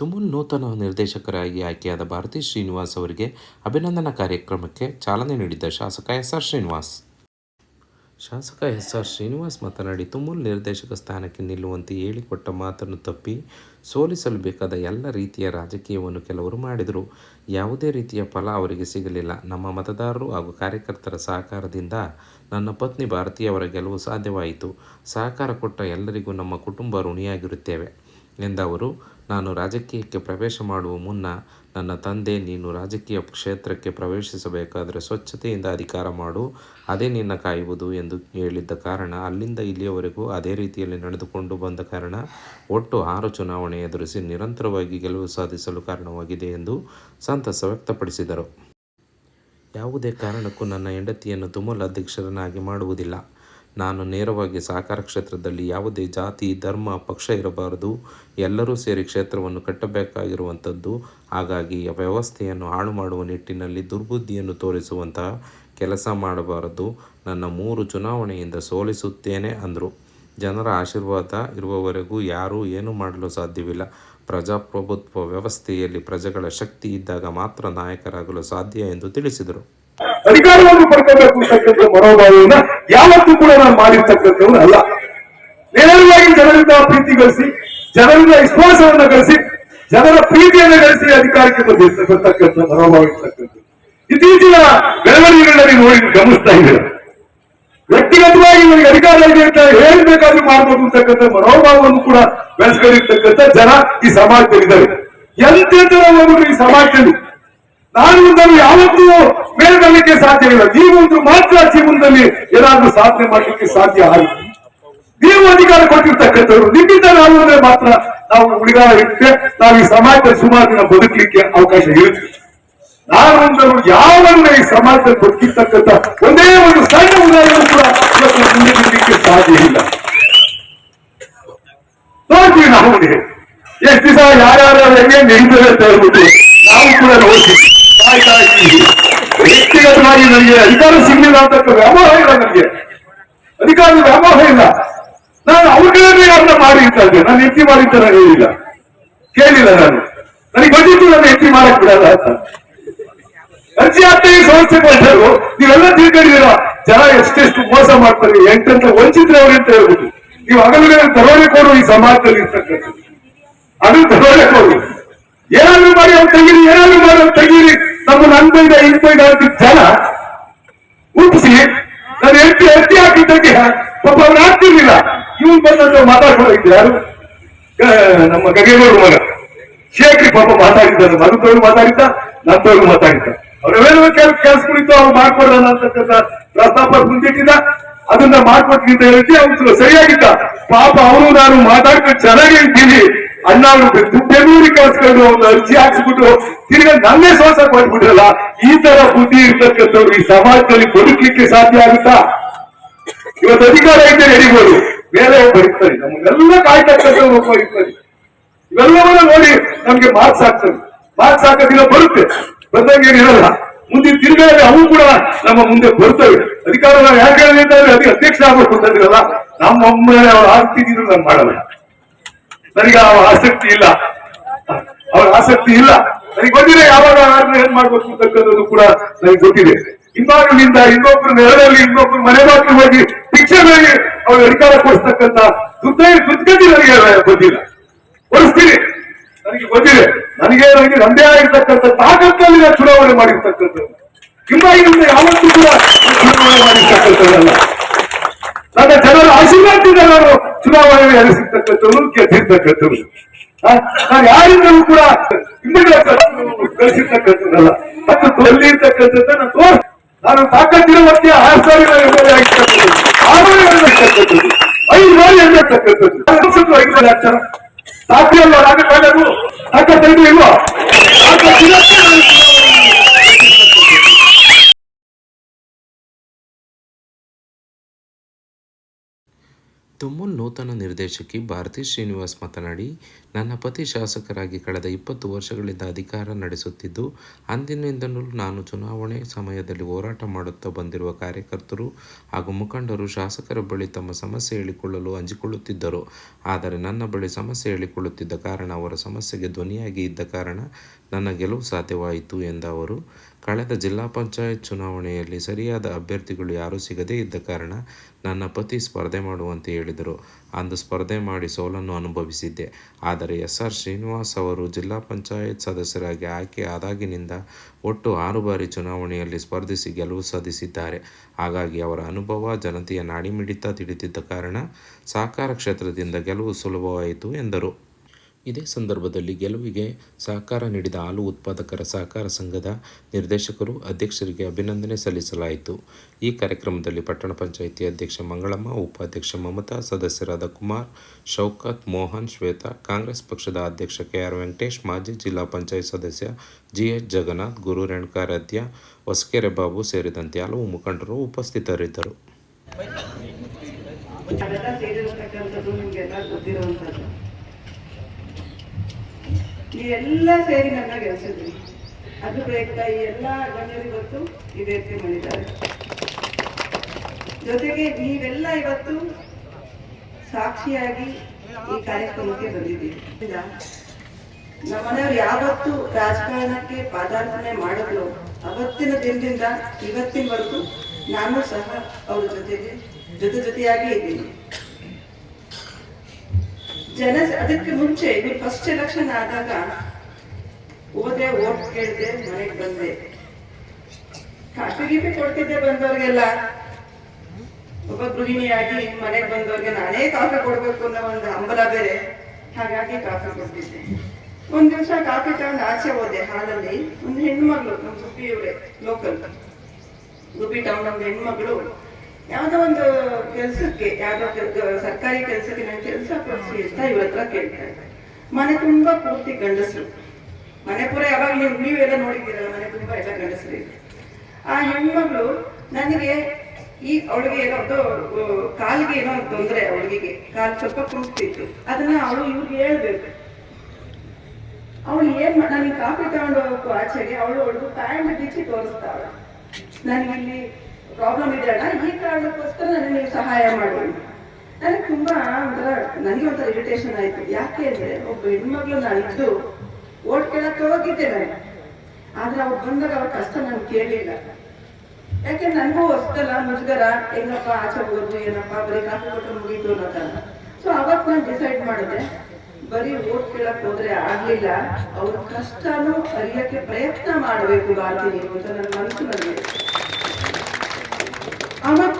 ತುಮುಲ್ ನೂತನ ನಿರ್ದೇಶಕರಾಗಿ ಆಯ್ಕೆಯಾದ ಭಾರತಿ ಶ್ರೀನಿವಾಸ್ ಅವರಿಗೆ ಅಭಿನಂದನಾ ಕಾರ್ಯಕ್ರಮಕ್ಕೆ ಚಾಲನೆ ನೀಡಿದ್ದ ಶಾಸಕ ಎಸ್ ಆರ್ ಶ್ರೀನಿವಾಸ್. ಶಾಸಕ ಎಸ್ ಆರ್ ಶ್ರೀನಿವಾಸ್ ಮಾತನಾಡಿ, ತುಮುಲ್ ನಿರ್ದೇಶಕ ಸ್ಥಾನಕ್ಕೆ ನಿಲ್ಲುವಂತೆ ಹೇಳಿಕೊಟ್ಟ ಮಾತನ್ನು ತಪ್ಪಿ ಸೋಲಿಸಲು ಬೇಕಾದ ಎಲ್ಲ ರೀತಿಯ ರಾಜಕೀಯವನ್ನು ಕೆಲವರು ಮಾಡಿದರು. ಯಾವುದೇ ರೀತಿಯ ಫಲ ಅವರಿಗೆ ಸಿಗಲಿಲ್ಲ. ನಮ್ಮ ಮತದಾರರು ಹಾಗೂ ಕಾರ್ಯಕರ್ತರ ಸಹಕಾರದಿಂದ ನನ್ನ ಪತ್ನಿ ಭಾರತೀಯವರ ಗೆಲುವು ಸಾಧ್ಯವಾಯಿತು. ಸಹಕಾರ ಕೊಟ್ಟ ಎಲ್ಲರಿಗೂ ನಮ್ಮ ಕುಟುಂಬ ಋಣಿಯಾಗಿರುತ್ತೇವೆ. ಎಂದ ಅವರು, ನಾನು ರಾಜಕೀಯಕ್ಕೆ ಪ್ರವೇಶ ಮಾಡುವ ಮುನ್ನ ನನ್ನ ತಂದೆ ನೀನು ರಾಜಕೀಯ ಕ್ಷೇತ್ರಕ್ಕೆ ಪ್ರವೇಶಿಸಬೇಕಾದರೆ ಸ್ವಚ್ಛತೆಯಿಂದ ಅಧಿಕಾರ ಮಾಡು, ಅದೇ ನಿನ್ನ ಕಾಯುವುದು ಎಂದು ಹೇಳಿದ್ದ ಕಾರಣ ಅಲ್ಲಿಂದ ಇಲ್ಲಿಯವರೆಗೂ ಅದೇ ರೀತಿಯಲ್ಲಿ ನಡೆದುಕೊಂಡು ಬಂದ ಕಾರಣ ಒಟ್ಟು ಆರು ಚುನಾವಣೆ ಎದುರಿಸಿ ನಿರಂತರವಾಗಿ ಗೆಲುವು ಸಾಧಿಸಲು ಕಾರಣವಾಗಿದೆ ಎಂದು ಸಂತಸ ವ್ಯಕ್ತಪಡಿಸಿದರು. ಯಾವುದೇ ಕಾರಣಕ್ಕೂ ನನ್ನ ಹೆಂಡತಿಯನ್ನು ತುಮಲ್ ಅಧ್ಯಕ್ಷರನ್ನಾಗಿ ಮಾಡುವುದಿಲ್ಲ. ನಾನು ನೇರವಾಗಿ ಸಹಕಾರ ಕ್ಷೇತ್ರದಲ್ಲಿ ಯಾವುದೇ ಜಾತಿ, ಧರ್ಮ, ಪಕ್ಷ ಇರಬಾರದು. ಎಲ್ಲರೂ ಸೇರಿ ಕ್ಷೇತ್ರವನ್ನು ಕಟ್ಟಬೇಕಾಗಿರುವಂಥದ್ದು. ಹಾಗಾಗಿ ವ್ಯವಸ್ಥೆಯನ್ನು ಹಾಳು ಮಾಡುವ ನಿಟ್ಟಿನಲ್ಲಿ ದುರ್ಬುದ್ಧಿಯನ್ನು ತೋರಿಸುವಂತಹ ಕೆಲಸ ಮಾಡಬಾರದು. ನನ್ನ ಮೂರು ಚುನಾವಣೆಯಿಂದ ಸೋಲಿಸುತ್ತೇನೆ ಅಂದರು. ಜನರ ಆಶೀರ್ವಾದ ಇರುವವರೆಗೂ ಯಾರೂ ಏನೂ ಮಾಡಲು ಸಾಧ್ಯವಿಲ್ಲ. ಪ್ರಜಾಪ್ರಭುತ್ವ ವ್ಯವಸ್ಥೆಯಲ್ಲಿ ಪ್ರಜೆಗಳ ಶಕ್ತಿ ಇದ್ದಾಗ ಮಾತ್ರ ನಾಯಕರಾಗಲು ಸಾಧ್ಯ ಎಂದು ತಿಳಿಸಿದರು. ಅಧಿಕಾರವನ್ನು ಪಡ್ಕೋಬೇಕು ಅಂತಕ್ಕಂಥ ಮನೋಭಾವವನ್ನ ಯಾವತ್ತೂ ಕೂಡ ನಾನು ಮಾಡಿರ್ತಕ್ಕಂಥವ್ರು ಅಲ್ಲ. ನೇರವಾಗಿ ಜನರಿಂದ ಪ್ರೀತಿ ಗಳಿಸಿ, ಜನರಿಂದ ವಿಶ್ವಾಸವನ್ನ ಗಳಿಸಿ, ಜನರ ಪ್ರೀತಿಯನ್ನು ಗಳಿಸಿ ಅಧಿಕಾರಕ್ಕೆ ಬಂದಿರ್ತಕ್ಕಂಥ ಮನೋಭಾವ ಇರ್ತಕ್ಕಂಥ ಇತ್ತೀಚಿನ ಬೆಳವಣಿಗೆಗಳನ್ನ ನೀವು ನೋಡಿ ಗಮನಿಸ್ತಾ ಇದ್ದೀರ. ವ್ಯಕ್ತಿಗತವಾಗಿ ನನಗೆ ಅಧಿಕಾರ ಇದೆ ಅಂತ ಹೇಳಬೇಕಾದ್ರೂ ಮಾಡಬಹುದು ಅಂತಕ್ಕಂಥ ಮನೋಭಾವವನ್ನು ಕೂಡ ಬೆಳೆಸ್ಕೊಂಡಿರ್ತಕ್ಕಂಥ ಜನ ಈ ಸಮಾಜದಲ್ಲಿದ್ದಾರೆ. ಎಂತೆಂತರ ಹೋಗ್ಬಿಟ್ರು ಈ ಸಮಾಜದಲ್ಲಿ? ನಾನು ಯಾವತ್ತೂ ಮೇಲೆ ಸಾಧ್ಯವಿಲ್ಲ. ನೀವಂತೂ ನೀವೊಂದು ಮಾತ್ರ ಜೀವನದಲ್ಲಿ ಏನಾದ್ರೂ ಸಾಧನೆ ಮಾಡಲಿಕ್ಕೆ ಸಾಧ್ಯ ಆಗುತ್ತೆ ನೀವು ಅಧಿಕಾರ ಕೊಟ್ಟಿರ್ತಕ್ಕಂಥವ್ರು, ನಿಮ್ಮಿಂದ ನಾವು ಮಾತ್ರ ನಾವು ಉಳಿಗಾಲ ಇಟ್ಟೆ ನಾವು ಈ ಸಮಾಜದಲ್ಲಿ ಸುಮಾರು ದಿನ ಬದುಕಲಿಕ್ಕೆ ಅವಕಾಶ ಇರುತ್ತೆ. ನಾನು ಒಂದು ಯಾವನ್ನ ಈ ಸಮಾಜದಲ್ಲಿ ಬದುಕಿರ್ತಕ್ಕಂಥ ಒಂದೇ ಒಂದು ಸಣ್ಣ ಉದಾಹರಣೆ ಕೂಡ ಮುಂದೆ ಸಾಧ್ಯ ಇಲ್ಲ. ನೋಡ್ತೀವಿ ನಾವು ಎಷ್ಟು ದಿವಸ ಯಾರ್ಯಾರು ಹೆಂಗೆ ನಡೀತದೆ ಅಂತ ಹೇಳ್ಬಿಟ್ಟು ನಾವು ಕೂಡ ನೋಡ್ತೀವಿ. ಕಾಯ್ತಾ ಇದ್ದೀವಿ ವ್ಯಕ್ತಿಗತವಾಗಿ ನನಗೆ ಅಧಿಕಾರ ಸಿಗ್ಲಿಲ್ಲ ಅಂತ ವ್ಯಾಮೋಹ ಇಲ್ಲ ನನಗೆ. ಅಧಿಕಾರ ವ್ಯಾಮೋಹ ಇಲ್ಲ. ನಾನು ಅವ್ರ ಅವ್ರನ್ನ ಮಾಡಿ ಅಂತ ಇದ್ದೆ ನಾನು ಎತ್ತಿ ಮಾಡಿ ಅಂತ ನಾನು ಹೇಳಿಲ್ಲ. ಕೇಳಿಲ್ಲ ನಾನು. ನನಗೆ ಬಂದಿತ್ತು ನಾನು ಎತ್ತಿ ಮಾಡಕ್ ಬಿಡಲ್ಲ ಅಂತ. ಅರ್ಜಿ ಹಾಕ್ತೀವಿ ಸಮಸ್ಯೆ ಕೊಟ್ಟರು ನೀವೆಲ್ಲ ತಿಳ್ಕೊಂಡಿದ್ದೀರ. ಜನ ಎಷ್ಟೆಷ್ಟು ಮೋಸ ಮಾಡ್ತಾರೆ. ಎಂಟಂತ ವಂಚಿತ್ರೆ ಅವ್ರು ಅಂತ ಹೇಳ್ಬಿಟ್ಟು. ನೀವು ಹಗಲುಗಳ ದರೋಡೆ ಕೊಡು ಈ ಸಮಾಜದಲ್ಲಿ ಇರ್ತಕ್ಕಂಥದ್ದು. ಅದು ದರೋಡೆ ಕೊಡು. ಏನಾದ್ರು ಮಾಡಿ ಅವ್ರು ತೆಗೀರಿ, ಏನಾದ್ರು ಮಾಡಿ ಅವ್ರು ತೆಗೀರಿ. ನಮ್ಮನ್ನ ಅನ್ಬೈದ ಇಂಬೈದ ಆಗಿದ್ದ ಜನ ಮುಟ್ಟಿಸಿ ನಾನು ಎತ್ತಿ ಎತ್ತಿ ಹಾಕಿದ್ದಕ್ಕೆ ಪಾಪ ಅವ್ರು ಆಗ್ತಿರ್ಲಿಲ್ಲ. ಇವನ್ ಬಂದಂತ ಮಾತಾಡ್ಕೊಂಡಿದ್ದೆ ಯಾರು? ನಮ್ಮ ಗಗೇಗೌಡ ಮಗ. ಶೇಖರಿ ಪಾಪ ಮಾತಾಡಿದ್ದ ಮಗದವ್ರು ಮಾತಾಡಿದ್ದ ನಮ್ಮದವ್ರು ಮಾತಾಡಿದ್ದ. ಅವ್ರೇನೋ ಕೆಲಸ ಕೆಲಸ ಕುಳಿತು ಅವ್ರು ಮಾಡ್ಕೊಡೋಣ ಅಂತಕ್ಕಂಥ ಪ್ರಸ್ತಾಪ ಮುಂದಿಟ್ಟಿದ್ದ. ಅದನ್ನ ಮಾಡ್ಕೊಡ್ತೀನಿ ಅಂತ ಹೇಳಿದ್ದೆ ಅವ್ರು ಸರಿಯಾಗಿದ್ದ. ಪಾಪ ಅವರು, ನಾನು ಮಾತಾಡ್ಕೊಂಡು ಚೆನ್ನಾಗಿ ಇರ್ತೀನಿ ಅಣ್ಣ ಅವರು ದುಡ್ಡೆನೂರಿ ಕಳ್ಸ್ಕೊಂಡು ಒಂದು ಅರ್ಜಿ ಹಾಕ್ಸ್ಬಿಟ್ಟು ತಿರ್ಗಾ ನನ್ನೇ ಶ್ವಾಸ ಮಾಡ್ಬಿಟ್ರಲ್ಲ ಈ ತರ ಬುದ್ಧಿ ಇರ್ತಕ್ಕಂಥವ್ರು ಈ ಸಮಾಜದಲ್ಲಿ ಬದುಕಲಿಕ್ಕೆ ಸಾಧ್ಯ ಆಗುತ್ತಾ? ಇವತ್ತು ಅಧಿಕಾರ ಐತೆ ಹೇಳಿಬೋದು ಬೇರೆ ಒಬ್ಬ ಇರ್ತಾರೆ ನಮಗೆಲ್ಲ ಕಾಯ್ತಕ್ಕಂಥವ್ರು ಒಬ್ಬ ಇರ್ತಾರೆ. ಇವೆಲ್ಲವನ್ನ ನೋಡಿ ನಮ್ಗೆ ಹಾಕ್ತಾರೆ ಮಾರ್ಕ್ಸ್ ಹಾಕೋದಿಲ್ಲ ಬರುತ್ತೆ. ಬಂದಂಗೆ ಇರಲ್ಲ ಮುಂದಿನ ತಿರುಗಾಡಿ ಅವು ಕೂಡ ನಮ್ಮ ಮುಂದೆ ಬರ್ತವೆ. ಅಧಿಕಾರ ನಾವು ಯಾಕೆ ಹೇಳಿದ್ರೆ ಅದಕ್ಕೆ ಅಧ್ಯಕ್ಷ ಆಗ್ಬೇಕು ಅಂತಂದಿರಲ್ಲ ನಮ್ಮ ಅವ್ರ ಆಗ್ತಿದ್ರು ನಾನು ಮಾಡಲ್ಲ. ನನಗೆ ಅವ್ರ ಆಸಕ್ತಿ ಇಲ್ಲ. ಅವ್ರ ಆಸಕ್ತಿ ಇಲ್ಲ. ನನಗೆ ಗೊತ್ತಿದೆ ಯಾವಾಗ ಆದ್ರೆ ಏನ್ ಮಾಡ್ಬೇಕು ಅಂತಕ್ಕಂಥದ್ದು ಕೂಡ ನನಗೆ ಗೊತ್ತಿದೆ. ಹಿಂಬಾಗಿಲಿಂದ ಇನ್ನೊಬ್ರು ನೆರಳಲ್ಲಿ ಇನ್ನೊಬ್ರು ಮನೆ ಮಾತ್ರ ಹೋಗಿ ಶಿಕ್ಷಣದಲ್ಲಿ ಅವ್ರಿಗೆ ಅವ್ರ ಅಧಿಕಾರ ಕೊಡಿಸ್ತಕ್ಕಂಥ ದುಡ್ಗತಿ ನನಗೆ ಗೊತ್ತಿಲ್ಲ. ಕೊಡಿಸ್ತೀನಿ. ನನಗೆ ಗೊತ್ತಿದೆ. ನನಗೆ ನನಗೆ ನಂದೇ ಆಗಿರ್ತಕ್ಕಂಥ ತಾಕತ್ತಲ್ಲಿ ನಾನು ಚುನಾವಣೆ ಮಾಡಿರ್ತಕ್ಕಂಥದ್ದು. ಹಿಂಬಾಗಿಲಿಂದ ಯಾವತ್ತೂ ಕೂಡ ಚುನಾವಣೆ ಮಾಡಿರ್ತಕ್ಕಂಥದ್ದಲ್ಲ. ನನ್ನ ಜನರ ಆಶೀರ್ವಾದದಿಂದ ನಾನು ಚುನಾವಣೆ ಎದುರಿಸಿರ್ತಕ್ಕಂಥವ್ರು ಗೆದ್ದಿರ್ತಕ್ಕಂಥವ್ರು ನಾನು ಯಾರಿಂದಲೂ ಕೂಡ ಹಿಂದೆ ಕಳಿಸಿರ್ತಕ್ಕಂಥದ್ದಲ್ಲ ಮತ್ತು ತೊಲ್ಲಿರ್ತಕ್ಕಂಥದ್ದ ನಾನು ತೋರ್, ನಾನು ತಾಕತ್ತಿರುವಂತೆ ಆರು ಸಾವಿರ ಆಗಿರ್ತಕ್ಕಂಥದ್ದು. ಆರು ಆಗಿರ್ತಕ್ಕಂಥದ್ದು ಐದು ಬಾರಿ ಎಂದಿರ್ತಕ್ಕಂಥದ್ದು ವರ್ಷದ್ದು ಐದು ಹಾಕ್ತಾರ ಸಾಧ್ಯ ಅಲ್ಲ ರಾಜಕಾರಣರು ತಾಕತ್ತೈದು ಇಲ್ವಾ ತಾಕತ್ತಿರತ್ತೆ ತುಮುಲ್ ನೂತನ ನಿರ್ದೇಶಕಿ ಭಾರತಿ ಶ್ರೀನಿವಾಸ್ ಮಾತನಾಡಿ, ನನ್ನ ಪತಿ ಶಾಸಕರಾಗಿ ಕಳೆದ ಇಪ್ಪತ್ತು ವರ್ಷಗಳಿಂದ ಅಧಿಕಾರ ನಡೆಸುತ್ತಿದ್ದು, ಅಂದಿನಿಂದಲೂ ನಾನು ಚುನಾವಣೆ ಸಮಯದಲ್ಲಿ ಹೋರಾಟ ಮಾಡುತ್ತಾ ಬಂದಿರುವ ಕಾರ್ಯಕರ್ತರು ಹಾಗೂ ಮುಖಂಡರು ಶಾಸಕರ ಬಳಿ ತಮ್ಮ ಸಮಸ್ಯೆ ಹೇಳಿಕೊಳ್ಳಲು ಹಂಚಿಕೊಳ್ಳುತ್ತಿದ್ದರು ಆದರೆ ನನ್ನ ಬಳಿ ಸಮಸ್ಯೆ ಹೇಳಿಕೊಳ್ಳುತ್ತಿದ್ದ ಕಾರಣ ಅವರ ಸಮಸ್ಯೆಗೆ ಧ್ವನಿಯಾಗಿ ಇದ್ದ ಕಾರಣ ನನ್ನ ಗೆಲುವು ಸಾಧ್ಯವಾಯಿತು ಎಂದ ಅವರು, ಕಳೆದ ಜಿಲ್ಲಾ ಪಂಚಾಯತ್ ಚುನಾವಣೆಯಲ್ಲಿ ಸರಿಯಾದ ಅಭ್ಯರ್ಥಿಗಳು ಯಾರೂ ಸಿಗದೇ ಇದ್ದ ಕಾರಣ ನನ್ನ ಪತಿ ಸ್ಪರ್ಧೆ ಮಾಡುವಂತೆ ಹೇಳಿದರು. ಅಂದು ಸ್ಪರ್ಧೆ ಮಾಡಿ ಸೋಲನ್ನು ಅನುಭವಿಸಿದ್ದೆ. ಆದರೆ ಎಸ್. ಆರ್. ಶ್ರೀನಿವಾಸ್ ಅವರು ಜಿಲ್ಲಾ ಪಂಚಾಯತ್ ಸದಸ್ಯರಾಗಿ ಆಯ್ಕೆ ಆದಾಗಿನಿಂದ ಒಟ್ಟು ಆರು ಬಾರಿ ಚುನಾವಣೆಯಲ್ಲಿ ಸ್ಪರ್ಧಿಸಿ ಗೆಲುವು ಸಾಧಿಸಿದ್ದಾರೆ. ಹಾಗಾಗಿ ಅವರ ಅನುಭವ ಜನತೆಯ ನಾಡಿಮಿಡಿತ ತಿಳಿದಿದ್ದ ಕಾರಣ ಸಹಕಾರ ಕ್ಷೇತ್ರದಿಂದ ಗೆಲುವು ಸುಲಭವಾಯಿತು ಎಂದರು. ಇದೇ ಸಂದರ್ಭದಲ್ಲಿ ಗೆಲುವಿಗೆ ಸಹಕಾರ ನೀಡಿದ ಹಾಲು ಉತ್ಪಾದಕರ ಸಹಕಾರ ಸಂಘದ ನಿರ್ದೇಶಕರು ಅಧ್ಯಕ್ಷರಿಗೆ ಅಭಿನಂದನೆ ಸಲ್ಲಿಸಲಾಯಿತು. ಈ ಕಾರ್ಯಕ್ರಮದಲ್ಲಿ ಪಟ್ಟಣ ಪಂಚಾಯಿತಿ ಅಧ್ಯಕ್ಷ ಮಂಗಳಮ್ಮ, ಉಪಾಧ್ಯಕ್ಷ ಮಮತಾ, ಸದಸ್ಯರಾದ ಕುಮಾರ್, ಶೌಕತ್, ಮೋಹನ್, ಶ್ವೇತಾ, ಕಾಂಗ್ರೆಸ್ ಪಕ್ಷದ ಅಧ್ಯಕ್ಷ ಕೆ ಆರ್ ವೆಂಕಟೇಶ್, ಮಾಜಿ ಜಿಲ್ಲಾ ಪಂಚಾಯತ್ ಸದಸ್ಯ ಜಿ ಎಚ್ ಜಗನ್ನಾಥ್, ಗುರು ರೇಣುಕಾರಾಧ್ಯ ಹೊಸಕೆರೆ ಬಾಬು ಸೇರಿದಂತೆ ಹಲವು ಮುಖಂಡರು ಉಪಸ್ಥಿತರಿದ್ದರು. ಅದೆಲ್ಲ ಸೇರಿರತಕ್ಕಂಥದ್ದು ಗೊತ್ತಿರುವಂಥದ್ದು. ನೀವೆಲ್ಲ ಸೇರಿ ನನ್ನ ಗೆಲ್ಸಿದ್ರಿ ಅದು ಪ್ರಯುಕ್ತ ಈ ಎಲ್ಲ ಗಣ್ಯರು ಇದೇ ರೀತಿ ಮಾಡಿದ್ದಾರೆ. ಜೊತೆಗೆ ನೀವೆಲ್ಲ ಇವತ್ತು ಸಾಕ್ಷಿಯಾಗಿ ಈ ಕಾರ್ಯಕ್ರಮಕ್ಕೆ ಬಂದಿದ್ದೀರಿ. ಇಲ್ಲ, ನಮ್ಮ ಮನೆಯವ್ರು ಯಾವತ್ತು ರಾಜಕಾರಣಕ್ಕೆ ಪಾದಾರ್ಪಣೆ ಮಾಡಿದ್ರು ಅವತ್ತಿನ ದಿನದಿಂದ ಇವತ್ತಿನವರೆಗೂ ನಾನು ಸಹ ಅವ್ರ ಜೊತೆಗೆ ಜೊತೆ ಜೊತೆಯಾಗಿ ಇದ್ದೀನಿ. ಜನ, ಅದಕ್ಕೆ ಮುಂಚೆ ಇದು ಫಸ್ಟ್ ಎಲೆಕ್ಷನ್ ಆದಾಗ ಹೋದೆ ಓಟ್ ಕೇಳಿದೆ, ಮನೆಗೆ ಬಂದೆ. ಕಾಫಿ ಗೀಪಿ ಕೊಡ್ತಿದ್ದೆ ಬಂದವ್ರಿಗೆಲ್ಲ. ಒಬ್ಬ ಗೃಹಿಣಿಯಾಗಿ ಮನೆಗೆ ಬಂದವ್ರಿಗೆ ನಾನೇ ಕಾಫಿ ಕೊಡ್ಬೇಕು ಅನ್ನೋ ಒಂದು ಹಂಬಲ ಬೇರೆ. ಹಾಗಾಗಿ ಕಾಫಿ ಕೊಡ್ತಿದ್ದೆ. ಒಂದ್ ದಿವಸ ಕಾಫಿ ತಗೊಂಡು ಆಚೆ ಹೋದೆ ಹಾಲಲ್ಲಿ. ಒಂದು ಹೆಣ್ಮಗಳು ನಮ್ಮ ಸುಪ್ಪಿಯವರೇ ಇವರೇ ಲೋಕಲ್ ಗುಬ್ಬಿ ಟೌನ್ ಒಂದು ಹೆಣ್ಮಗಳು. ಯಾವ್ದೋ ಒಂದು ಕೆಲ್ಸಕ್ಕೆ ಕೆಲ್- ಸರ್ಕಾರಿ ಕೆಲಸಕ್ಕೆ ನನ್ನ ಕೆಲಸ ಕೊಡಿಸಿ ಅಂತ ಇವ್ರ ಕೇಳ್ತಾ ಇದ್ದೆ. ಮನೆ ತುಂಬಾ ಪೂರ್ತಿ ಗಂಡಸರು. ಮನೆ ಪೂರ ಯಾವಾಗ ನೀವು ನೀವೆಲ್ಲ ನೋಡಿದ್ದೀರಲ್ಲ, ಮನೆ ತುಂಬಾ ಎಲ್ಲ ಗಂಡಸರು ಇದೆ ಆ ಹೆಣ್ಮಗಳು ನನಗೆ ಈ ಅವಳಿಗೆ ಏನೋ ಕಾಲಿಗೆ ಏನೋ ತೊಂದರೆ ಅವಳಿಗೆ. ಕಾಲು ಸ್ವಲ್ಪ ಕುಂತಿತ್ತು ಅದನ್ನ ಅವಳು ಇವ್ರಿಗೆ ಹೇಳ್ಬೇಕು. ಅವಳು ಏನ್ ನನಗೆ ಕಾಫಿ ತಗೊಂಡು ಹೋಗಕ್ಕೂ ಆಚೆಗೆ ಅವಳು ಅವಳಿಗೂ ಪ್ಯಾಂಟ್ ಬಿಚ್ಚಿ ತೋರಿಸ್ತಾವಳ ನನಗಿಲ್ಲಿ ಪ್ರಾಬ್ಲಮ್ ಇದೆ ಈ ಕಾರಣಕ್ಕೋಸ್ಕರ ನನಗೆ ನೀವು ಸಹಾಯ ಮಾಡಿ ನನಗೆ ತುಂಬಾ ಒಂಥರ, ನನಗೆ ಒಂಥರ ಇರಿಟೇಷನ್ ಆಯ್ತು. ಯಾಕೆ ಅಂದ್ರೆ, ಒಬ್ಬ ಹೆಣ್ಮಕ್ಳು ನಾನು ಇದ್ದು ಓಟ್ ಕೇಳಕ್ಕೆ ಹೋಗಿದ್ದೆ ನಾನು. ಆದ್ರೆ ಅವ್ರು ಬಂದಾಗ ಅವ್ರ ಕಷ್ಟ ನಾನು ಕೇಳಲಿಲ್ಲ ಯಾಕೆ ನನಗೂ ಹೊಸ್ತಲ್ಲ ಮುಜುಗರ, ಹೆಂಗಪ್ಪ ಆಚೆ ಹೋಗೋದು ಏನಪ್ಪ, ಬರೀ ಕಾಫಿ ಕೊಟ್ಟರೆ ಮುಗೀತು ಅನ್ನೋ ತರ ಸೊ ಅವತ್ತು ನಾನು ಡಿಸೈಡ್ ಮಾಡಿದೆ, ಬರೀ ಓಟ್ ಕೇಳಕ್ ಹೋದ್ರೆ ಆಗ್ಲಿಲ್ಲ. ಅವ್ರ ಕಷ್ಟನೂ ಅರಿಯಕ್ಕೆ ಪ್ರಯತ್ನ ಮಾಡಬೇಕು ಅಂತ ನನ್ನ ಮನಸ್ಸು ನನಗೆ ಅವತ್ತು